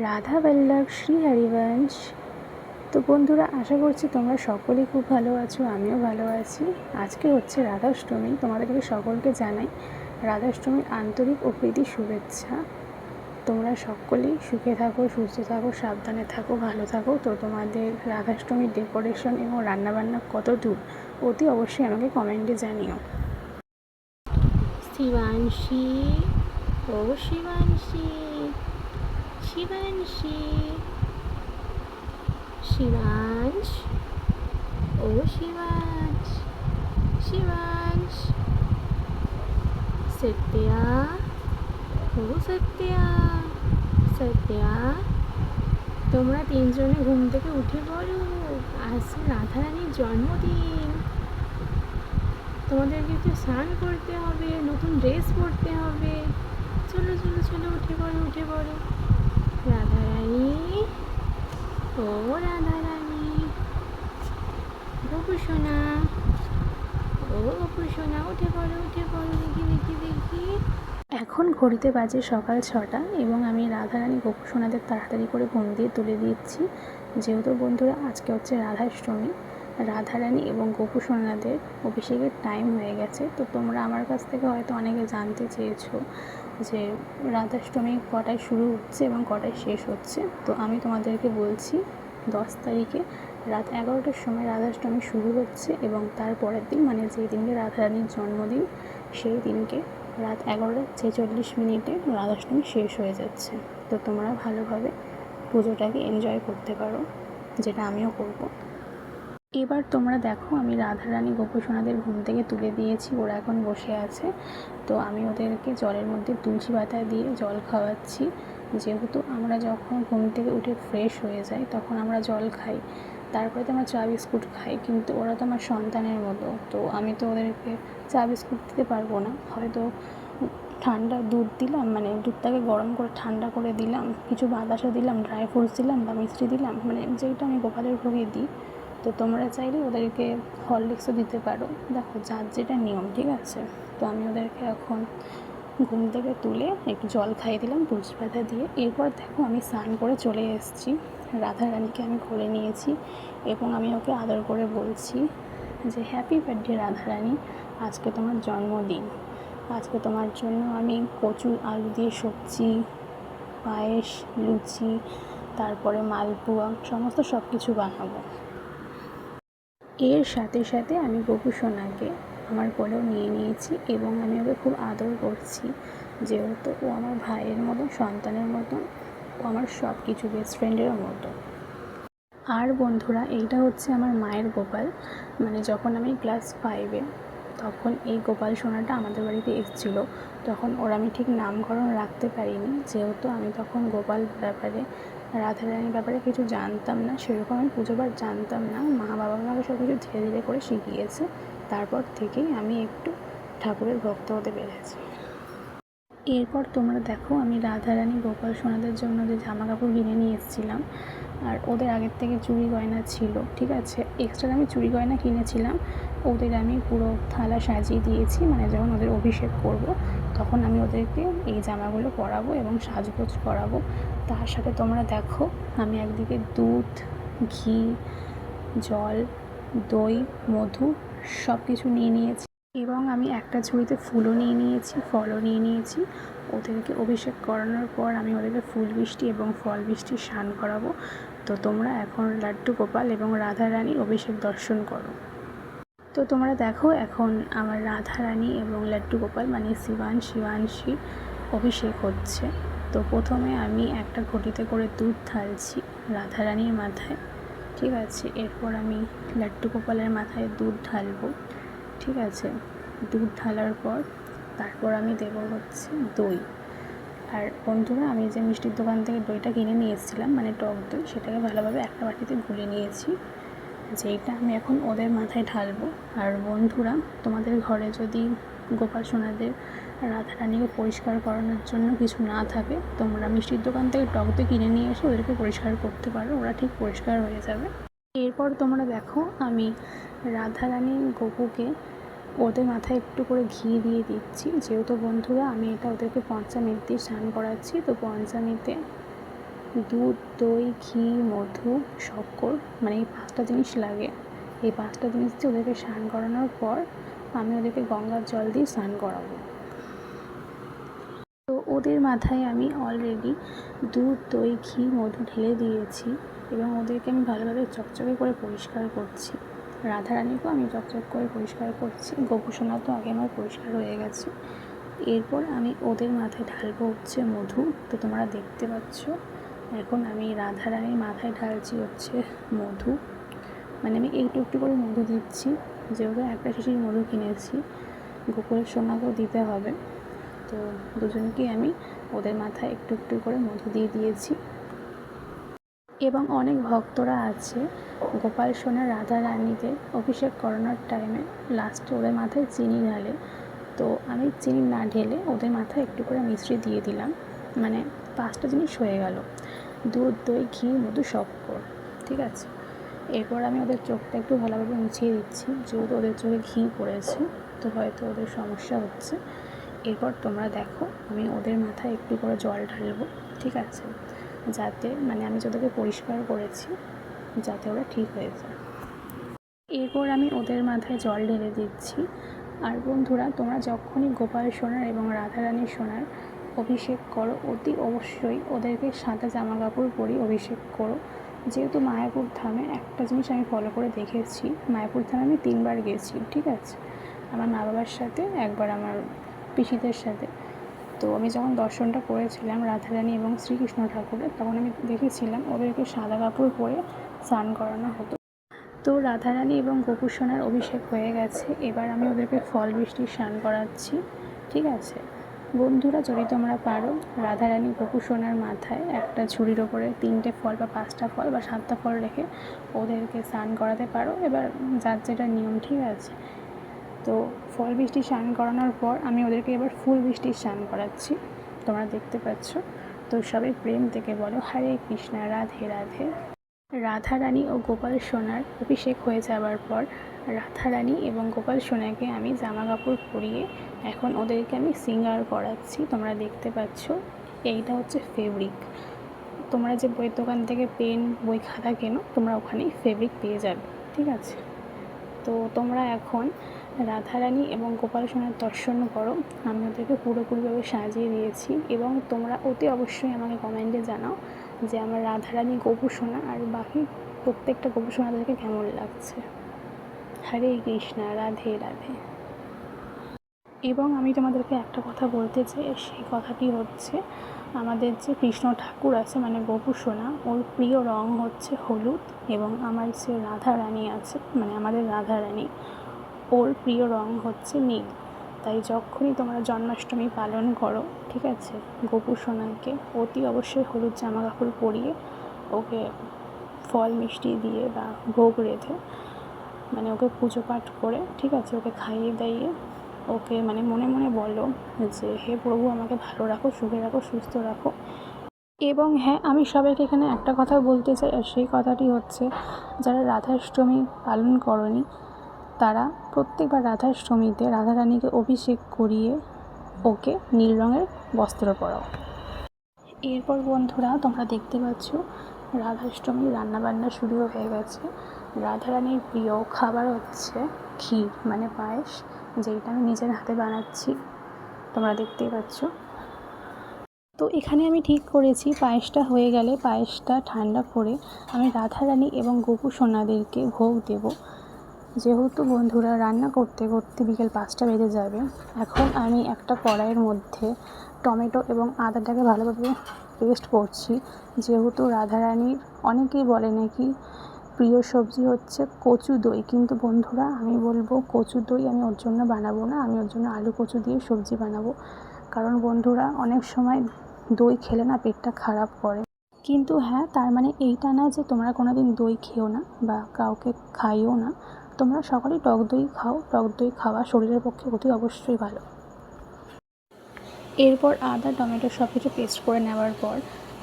রাধা বল্লভ, শ্রী হরিবংশ। তো বন্ধুরা, আশা করছি তোমরা সকলেই খুব ভালো আছো, আমিও ভালো আছি। আজকে হচ্ছে রাধাষ্টমী তোমাদেরকে সকলকে জানাই রাধাষ্টমীর আন্তরিক ও প্রীতি শুভেচ্ছা। তোমরা সকলেই সুখে থাকো, সুস্থ থাকো, সাবধানে থাকো, ভালো থাকো। তো তোমাদের রাধাষ্টমীর ডেকোরেশন এবং রান্নাবান্না কত দূর, অতি অবশ্যই আমাকে কমেন্টে জানিও। শিবাংশী, ও শিবাংশী। শিবাংশী শিবাংশ ও শিবাংশ শিবাংশ সত্যা ও সত্যা সত্যা তোমরা তিনজনে ঘুম থেকে উঠে পড়ো। আজ রাধারানীর জন্মদিন। তোমাদেরকে একটু স্নান করতে হবে, নতুন ড্রেস পরতে হবে। চলো চলো চলো, উঠে পড়ো উঠে পড়ো। রাধারানী ও রাধারানী গপু সোনা ও গপু সোনা উঠে পড়ো উঠে পড়ো দেখি দেখি দেখি এখন ঘড়িতে বাজে সকাল ছটা এবং আমি রাধারানী গোপু সোনাদের তাড়াতাড়ি করে ঘুম দিয়ে তুলে দিচ্ছি। যেহেতু বন্ধুরা, আজকে হচ্ছে রাধাষ্টমী। রাধারানী এবং গোপু সোনাদের অভিষেকের টাইম হয়ে গেছে। তো তোমরা আমার কাছ থেকে হয়তো অনেকে জানতে চেয়েছো। যে রাধাষ্টমী কটায় শুরু হচ্ছে এবং কটায় শেষ হচ্ছে। তো আমি তোমাদেরকে বলছি, দশ তারিখে রাত এগারোটার সময় রাধাষ্টমী শুরু হচ্ছে এবং তার পরের দিন মানে যেই দিনকে রাধারানীর জন্মদিন, সেই দিনকে রাত এগারোটা ছেচল্লিশ মিনিটে রাধাষ্টমী শেষ হয়ে যাচ্ছে। তো তোমরা ভালোভাবে পুজোটাকে এনজয় করতে পারো, যেটা আমিও করব। এবার তোমরা দেখো, আমি রাধারানী গোপসোনাদের ঘুম থেকে তুলে দিয়েছি, ওরা এখন বসে আছে। তো আমি ওদেরকে জলের মধ্যে তুলসী পাতা দিয়ে জল খাওয়াচ্ছি। যেহেতু আমরা যখন ঘুম থেকে উঠে ফ্রেশ হয়ে যাই, তখন আমরা জল খাই। তারপরে তো আমরা চা বিস্কুট খাই, কিন্তু ওরা তো আমার সন্তানের মতো। তো আমি তো ওদেরকে চা বিস্কুট দিতে পারব না। হয়তো ঠান্ডা দুধ দিলাম মানে দুধটাকে গরম করে ঠান্ডা করে দিলাম, কিছু বাতাসা দিলাম ড্রাই ফ্রুটস দিলাম বা মিষ্টি দিলাম মানে যেটা আমি গোপালের ভোগে দিই। তো তোমরা চাইলে ওদেরকে হরলিক্সও দিতে পারো। দেখো, যার যেটা নিয়ম, ঠিক আছে? তো আমি ওদেরকে এখন ঘুম থেকে তুলে একটু জল খাইয়ে দিলাম, তুলসী পাতা দিয়ে। এরপর দেখো, আমি স্নান করে চলে এসেছি। রাধা রানীকে আমি কোলে নিয়েছি এবং আমি ওকে আদর করে বলছি যে হ্যাপি বার্থডে রাধা রানী আজকে তোমার জন্মদিন। আজকে তোমার জন্য আমি কচু, আলু দিয়ে সবজি, পায়েস, লুচি, তারপরে মালপোয়া, সমস্ত সব কিছু বানাবো। এর সাথে সাথে আমি গপু সোনাকে আমার কোলেও নিয়ে নিয়েছি এবং আমি ওকে খুব আদর করছি যেহেতু ও আমার ভাইয়ের মতন, সন্তানের মতন, ও আমার সব কিছু বেস্ট ফ্রেন্ডেরও মতো আর বন্ধুরা, এইটা হচ্ছে আমার মায়ের গোপাল। মানে যখন আমি ক্লাস ফাইভে তখন এই গোপাল সোনাটা আমাদের বাড়িতে এসেছিল। তখন ওর আমি ঠিক নামকরণ রাখতে পারিনি। যেহেতু আমি তখন গোপাল ব্যাপারে রাধারানীর ব্যাপারে কিছু জানতাম না, সেরকম আমি পুজোবার জানতাম না। মা বাবা আমাকে সব কিছু ধীরে ধীরে করে শিখিয়েছে। তারপর থেকেই আমি একটু ঠাকুরের ভক্ত হতে পেরেছি। এরপর তোমরা দেখো, আমি রাধারানী গোপাল সোনাদের জন্য যে জামা কাপড় কিনে নিয়ে এসেছিলাম, আর ওদের আগের থেকে চুড়ি গয়না ছিল, ঠিক আছে? এক্সট্রা আমি চুড়ি গয়না কিনেছিলাম, ওদের আমি পুরো থালা সাজিয়ে দিয়েছি মানে যখন ওদের অভিষেক করব, তখন আমি ওদেরকে এই জামাগুলো পরাবো এবং সাজগোজ করাবো। তার সাথে তোমরা দেখো, আমি একদিকে দুধ, ঘি, জল, দই, মধু সব কিছু নিয়ে নিয়েছি এবং আমি একটা ঝুড়িতে ফুলও নিয়ে নিয়েছি, ফলও নিয়ে নিয়েছি। ওদেরকে অভিষেক করানোর পর আমি ওদেরকে ফুল বৃষ্টি এবং ফল বৃষ্টি স্নান করাবো। তো তোমরা এখন লাড্ডু গোপাল এবং রাধা রানীর অভিষেক দর্শন করো। তো তোমরা দেখো এখন আমার রাধা রানী এবং লাড্ডু গোপাল মানে শিবান শিবাংশী অভিষেক হচ্ছে। তো প্রথমে আমি একটা ঘটিতে করে দুধ ঢালছি রাধারানীর মাথায়, ঠিক আছে? এরপর আমি লাড্ডু গোপালের মাথায় দুধ ঢালবো, ঠিক আছে? দুধ ঢালার পর তারপর আমি দেবো হচ্ছে দই। আর বন্ধুরা, আমি যে মিষ্টির দোকান থেকে দইটা কিনে নিয়ে এসেছিলাম মানে টক দই, সেটাকে ভালোভাবে একটা বাটিতে গুলে নিয়েছি। যেইটা আমি এখন ওদের মাথায় ঢালবো। আর বন্ধুরা, তোমাদের ঘরে যদি গোপাল সোনাদের রাধারানীকে পরিষ্কার করানোর জন্য কিছু না থাকে, তোমরা মিষ্টির দোকান থেকে টক কিনে নিয়ে এসে ওদেরকে পরিষ্কার করতে পারো, ওরা ঠিক পরিষ্কার হয়ে যাবে। এরপর তোমরা দেখো, আমি রাধারানী গোপুকে ওদের মাথায় একটু করে ঘি দিয়ে দিচ্ছি। যেহেতু বন্ধুরা, আমি এটা ওদেরকে পঞ্চামৃত দিয়ে স্নান করাচ্ছি। তো পঞ্চামৃতে দুধ, দই, ঘি, মধু, শক্কর মানে এই পাঁচটা জিনিস লাগে। এই পাঁচটা জিনিস দিয়ে ওদেরকে স্নান করানোর পর আমি ওদেরকে গঙ্গার জল দিয়ে স্নান করাবো। তো ওদের মাথায় আমি অলরেডি দুধ, দই, ঘি, মধু ঢেলে দিয়েছি এবং ওদেরকে আমি ভালোভাবে চকচকে করে পরিষ্কার করছি। রাধারানীকেও আমি চকচক করে পরিষ্কার করছি। গোপুসোনা তো আগে আমার পরিষ্কার হয়ে গেছে। এরপর আমি ওদের মাথায় ঢালবো হচ্ছে মধু। তো তোমরা দেখতে পাচ্ছ, এখন আমি রাধারানীর মাথায় ঢালছি হচ্ছে মধু। মানে আমি একটু একটু করে মধু দিচ্ছি। যেহেতু একটা শিশির মধু কিনেছি গোকুলের সোনাকেও দিতে হবে। তো দুজনকেই আমি ওদের মাথায় একটু একটু করে মধু দিয়ে দিয়েছি। এবং অনেক ভক্তরা আছে, গোপাল, সোনা, রাধা রানীদের অভিষেক করানোর টাইমে লাস্টে ওদের মাথায় চিনি ঢালে। তো আমি চিনি না ঢেলে ওদের মাথায় একটু করে মিশ্রি দিয়ে দিলাম। মানে পাঁচটা জিনিস হয়ে গেল। দুধ, দই, ঘি, মধু শক্কর ঠিক আছে? এরপর আমি ওদের চোখটা একটু ভালোভাবে মুছিয়ে দিচ্ছি। যেহেতু ওদের চোখে ঘি পড়েছে, তো হয়তো ওদের সমস্যা হচ্ছে। এরপর তোমরা দেখো, আমি ওদের মাথায় একটু করে জল ঢালবো, ঠিক আছে? যাতে মানে আমি যাদেরকে পরিষ্কার করেছি, যাতে ওরা ঠিক হয়ে যায়। এরপর আমি ওদের মাথায় জল ঢেলে দিচ্ছি। আর বন্ধুরা, তোমরা যখনই গোপাল সোনার এবং রাধারানী সোনার অভিষেক করো, অতি অবশ্যই ওদেরকে সাদা জামা কাপড় পরিয়ে অভিষেক করো। যেহেতু মায়াপুর ধামে একটা জিনিস আমি ফলো করে দেখেছি, মায়াপুর ধামে আমি তিনবার গেছি, ঠিক আছে? আমার মা বাবার সাথে, একবার আমার পিসিদের সাথে। তো আমি যখন দর্শনটা করেছিলাম রাধারানী এবং শ্রীকৃষ্ণ ঠাকুরের, তখন আমি দেখেছিলাম ওদেরকে সাদা কাপড় পরে স্নান করানো হতো। তো রাধারানী এবং গোপুর সোনার অভিষেক হয়ে গেছে। এবার আমি ওদেরকে ফল বৃষ্টি স্নান করাচ্ছি। ঠিক আছে? বন্ধুরা, যদি তোমরা পারো, রাধারানী গোপু সোনার মাথায় একটা ঝুড়ির ওপরে তিনটে ফল বা পাঁচটা ফল বা সাতটা ফল রেখে ওদেরকে স্নান করাতে পারো। এবার যার যেটা নিয়ম, ঠিক আছে? তো ফল বৃষ্টি স্নান করানোর পর আমি ওদেরকে এবার ফুল বৃষ্টি স্নান করাচ্ছি। তোমরা দেখতে পাচ্ছ। তো সবাই প্রেম থেকে বলো। হরে কৃষ্ণা, রাধে রাধে। রাধারানী ও গোপাল সোনার অভিষেক হয়ে যাওয়ার পর রাধারানী এবং গোপাল সোনাকে আমি জামা কাপড় পরিয়ে এখন ওদেরকে আমি সিঙ্গার করাচ্ছি। তোমরা দেখতে পাচ্ছ, এইটা হচ্ছে ফেব্রিক। তোমরা যে বইয়ের দোকান থেকে পেন, বই, খাতা কেনো, তোমরা ওখানেই ফেব্রিক পেয়ে যাবে। ঠিক আছে? তো তোমরা এখন রাধারানী এবং গোপাল সোনার দর্শন করো। আমি ওদেরকে পুরোপুরিভাবে সাজিয়ে দিয়েছি এবং তোমরা অতি অবশ্যই আমাকে কমেন্টে জানাও যে আমার রাধারানী গোপু সোনা আর বাকি প্রত্যেকটা গোপু সোনাদেরকে কেমন লাগছে। হরে কৃষ্ণা, রাধে রাধে। এবং আমি তোমাদেরকে একটা কথা বলতে চাই, সেই কথাটি হচ্ছে, আমাদের যে কৃষ্ণ ঠাকুর আছে মানে গোপু সোনা, ওর প্রিয় রং হচ্ছে হলুদ এবং আমার যে রাধা রানী আছে মানে আমাদের রাধা রানী ওর প্রিয় রং হচ্ছে নীল। তাই যখনই তোমরা জন্মাষ্টমী পালন করো, ঠিক আছে? গোপু সোনাকে অতি অবশ্যই হলুদ জামা কাপড় পরিয়ে ওকে ফল মিষ্টি দিয়ে বা ভোগ রেঁধে মানে ওকে পুজো পাঠ করে, ঠিক আছে? ওকে খাইয়ে দাইয়ে ওকে মানে মনে মনে বলো যে, হে প্রভু, আমাকে ভালো রাখো, সুখে রাখো, সুস্থ রাখো। এবং হ্যাঁ আমি সবাইকে এখানে একটা কথা বলতে চাই, আর সেই কথাটি হচ্ছে, যারা রাধাষ্টমী পালন করনি তারা প্রত্যেকবার রাধাষ্টমীতে রাধারানীকে অভিষেক করিয়ে ওকে নীল রঙের বস্ত্র পরাও। এরপর বন্ধুরা, তোমরা দেখতে পাচ্ছ রাধাষ্টমী রান্নাবান্না শুরু হয়ে গেছে। রাধারানীর প্রিয় খাবার হচ্ছে ক্ষীর মানে পায়েস যেটা আমি নিজের হাতে বানাচ্ছি। তোমরা দেখতেই পাচ্ছ। তো এখানে আমি ঠিক করেছি, পায়েসটা হয়ে গেলে পায়েসটা ঠান্ডা করে আমি রাধারানী এবং গোপু সোনাদেরকে ভোগ দেবো। যেহেতু বন্ধুরা রান্না করতে করতে বিকেল পাঁচটা বেজে যাবে, এখন আমি একটা কড়াইয়ের মধ্যে টমেটো এবং আদাটাকে ভালোভাবে পেস্ট করছি। যেহেতু রাধারানীর অনেকেই বলে নাকি প্রিয় সবজি হচ্ছে কচু দই, কিন্তু বন্ধুরা আমি বলব কচু দই আমি ওর জন্য বানাবো না, আমি ওর জন্য আলু কচু দিয়ে সবজি বানাবো। কারণ বন্ধুরা অনেক সময় দই খেলে না পেটটা খারাপ করে। কিন্তু হ্যাঁ তার মানে এইটা না যে তোমরা কোনো দিন দই খেও না বা কাউকে খাইও না তোমরা সকলেই টক দই খাও। টক দই খাওয়া শরীরের পক্ষে অতি অবশ্যই ভালো। এরপর আদা, টমেটো সব কিছু পেস্ট করে নেওয়ার পর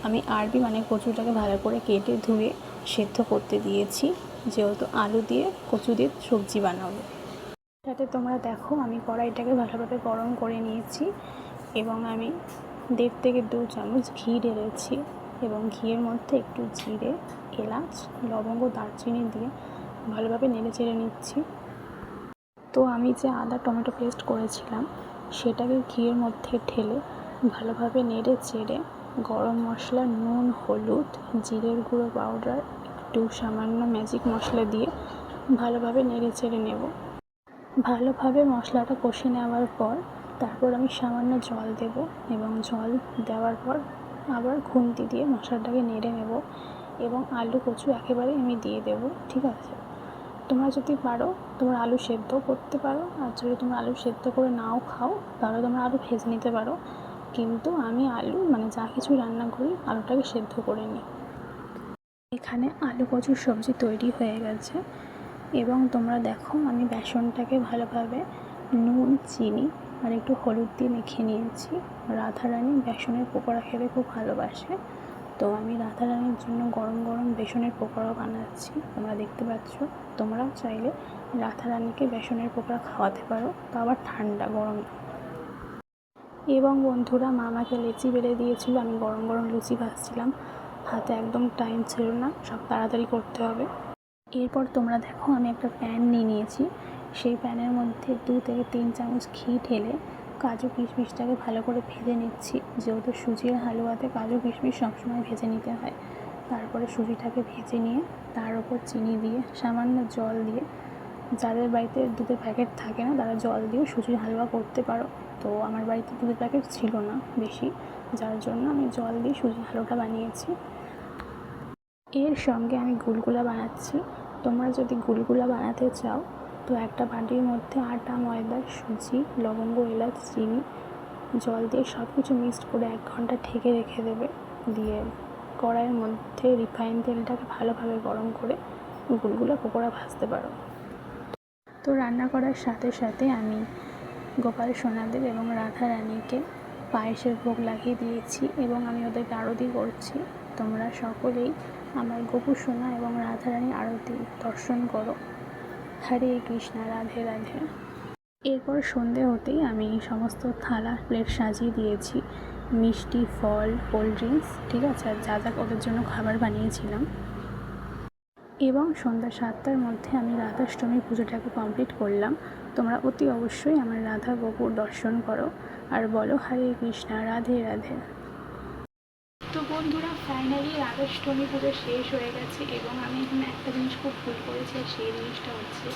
আমি আরবি মানে কচুটাকে ভালো করে কেটে ধুয়ে সেদ্ধ করতে দিয়েছি। যেহেতু আলু দিয়ে কচু দিয়ে সবজি বানাবো। যাতে তোমরা দেখো আমি কড়াইটাকে ভালোভাবে গরম করে নিয়েছি এবং আমি দেড় থেকে দু চামচ ঘি ঢেলেছি এবং ঘিয়ের মধ্যে একটু জিরে, এলাচ, লবঙ্গ, দারচিনি দিয়ে ভালোভাবে নেড়ে চেড়ে নিচ্ছি। তো আমি যে আদা টমেটো পেস্ট করেছিলাম, সেটাকে ঘিয়ের মধ্যে ঢেলে ভালোভাবে নেড়ে চেড়ে গরম মশলা, নুন, হলুদ, জিরের গুঁড়ো পাউডার, একটু সামান্য ম্যাজিক মশলা দিয়ে ভালোভাবে নেড়ে চেড়ে নেব। ভালোভাবে মশলাটা কষে নেওয়ার পর তারপর আমি সামান্য জল দেব এবং জল দেওয়ার পর আবার খুন্তি দিয়ে মশলাটাকে নেড়ে নেব এবং আলু কচু একেবারে আমি দিয়ে দেব, ঠিক আছে? তোমরা যদি পারো, তোমরা আলু সেদ্ধ করতে পারো, আর যদি তোমরা আলু সেদ্ধ করে নাও খাও, তাহলে তোমরা আলু ভেজে নিতে পারো। কিন্তু আমি আলু মানে যা কিছু রান্না করি, আলুটাকে সেদ্ধ করে নিই। এখানে আলু কচুর সবজি তৈরি হয়ে গেছে, এবং তোমরা দেখো আমি বেসনটাকে ভালোভাবে নুন, চিনি, আর একটু হলুদ দিয়ে মেখে নিয়েছি। রাধারানী বেসনের পকোড়া খেতে খুব ভালোবাসে। তো আমি রাধারানীর জন্য গরম গরম বেসনের পকোড়া বানাচ্ছি। তোমরা দেখতে পাচ্ছ, তোমরাও চাইলে রাধারানীকে বেসনের পকোড়া খাওয়াতে পারো, তো আবার ঠান্ডা গরম। এবং বন্ধুরা মা আমাকে লেচি বেড়ে দিয়েছিল, আমি গরম গরম লুচি ভাজছিলাম। হাতে একদম টাইম ছিল না, সব তাড়াতাড়ি করতে হবে। এরপর তোমরা দেখো, আমি একটা প্যান নিয়ে নিয়েছি। সেই প্যানের মধ্যে দু থেকে তিন চামচ ঘি ঢেলে কাজু কিশমিশটাকে ভালো করে ভেজে নিচ্ছি। যেহেতু সুজির হালুয়াতে কাজু কিশমিশ সবসময় ভেজে নিতে হয়, তারপরে সুজিটাকে ভেজে নিয়ে তার উপর চিনি দিয়ে, সামান্য জল দিয়ে, যাদের বাড়িতে দুধের প্যাকেট থাকে না, তারা জল দিয়ে সুজির হালুয়া করতে পারো। তো আমার বাড়িতে দুধের প্যাকেট ছিল না বেশি, যার জন্য আমি জল দিয়ে সুজির হালুয়াটা বানিয়েছি। এর সঙ্গে আমি গুলগুলা বানাচ্ছি। তোমরা যদি গুলগুলা বানাতে চাও তো একটা বাটির মধ্যে আটা, ময়দা, সুজি, লবঙ্গ, এলাচ, চিনি, জল দিয়ে সব কিছু মিক্সড করে এক ঘণ্টা ঢেকে রেখে দেবে। দিয়ে কড়াইয়ের মধ্যে রিফাইন তেলটাকে ভালোভাবে গরম করে গুলগুলা পকোড়া ভাজতে পারো। তো রান্না করার সাথে সাথে আমি গোপাল সোনাদের এবং রাধা রানীকে পায়েসের ভোগ লাগিয়ে দিয়েছি এবং আমি ওদেরকে আরতি করছি। তোমরা সকলেই আমার গোপু সোনা এবং রাধারানী আরতি দর্শন করো। হরে কৃষ্ণা, রাধে রাধে। এরপর সন্ধে হতেই আমি সমস্ত থালা, প্লেট সাজিয়ে দিয়েছি। মিষ্টি, ফল, কোল্ড ড্রিঙ্কস, ঠিক আছে? আর যা যা ওদের জন্য খাবার বানিয়েছিলাম। এবং সন্ধ্যা সাতটার মধ্যে আমি রাধাষ্টমী পুজোটাকে কমপ্লিট করলাম। তোমরা অতি অবশ্যই আমার রাধা গোপুর দর্শন করো। আর বলো, হরে কৃষ্ণা, রাধে রাধে। তো বন্ধুরা ফাইনালি রাধাষ্টমী পুজো শেষ হয়ে গেছে এবং আমি এখানে একটা জিনিস খুব ভুল করেছি সেই জিনিসটা হচ্ছে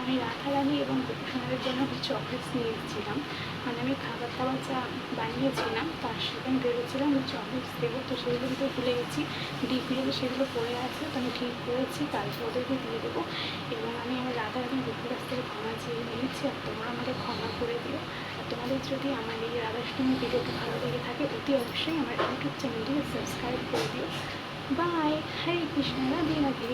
আমি রাধারানী এবং গোপীসোনাদের জন্য কিছু চকলেটস নিয়ে এসেছিলাম মানে আমি খাবার দাবার যা বানিয়েছিলাম, তার সাথে আমি ভেবেছিলাম যে চকলেটস দেবো, তো সেগুলো কিন্তু ভুলে গেছি। ডিপ ফ্রিজে সেগুলো পড়ে আছে, তো আমি ঠিক করেছি কালকে ওদেরকে দিয়ে দেবো। এবং আমি আমার রাধারানী গোপুর কাছ থেকে ক্ষমা চেয়ে নিয়েছি, আর তোমরা আমাকে ক্ষমা করে দিও। আর তোমাদের যদি আমার এই রাধাষ্টমী ভিডিওটি ভালো লেগে থাকে, অতি অবশ্যই আমার ইউটিউব চ্যানেলটিকে সাবস্ক্রাইব করে দিও। বাই হরে কৃষ্ণ রাধে রাধে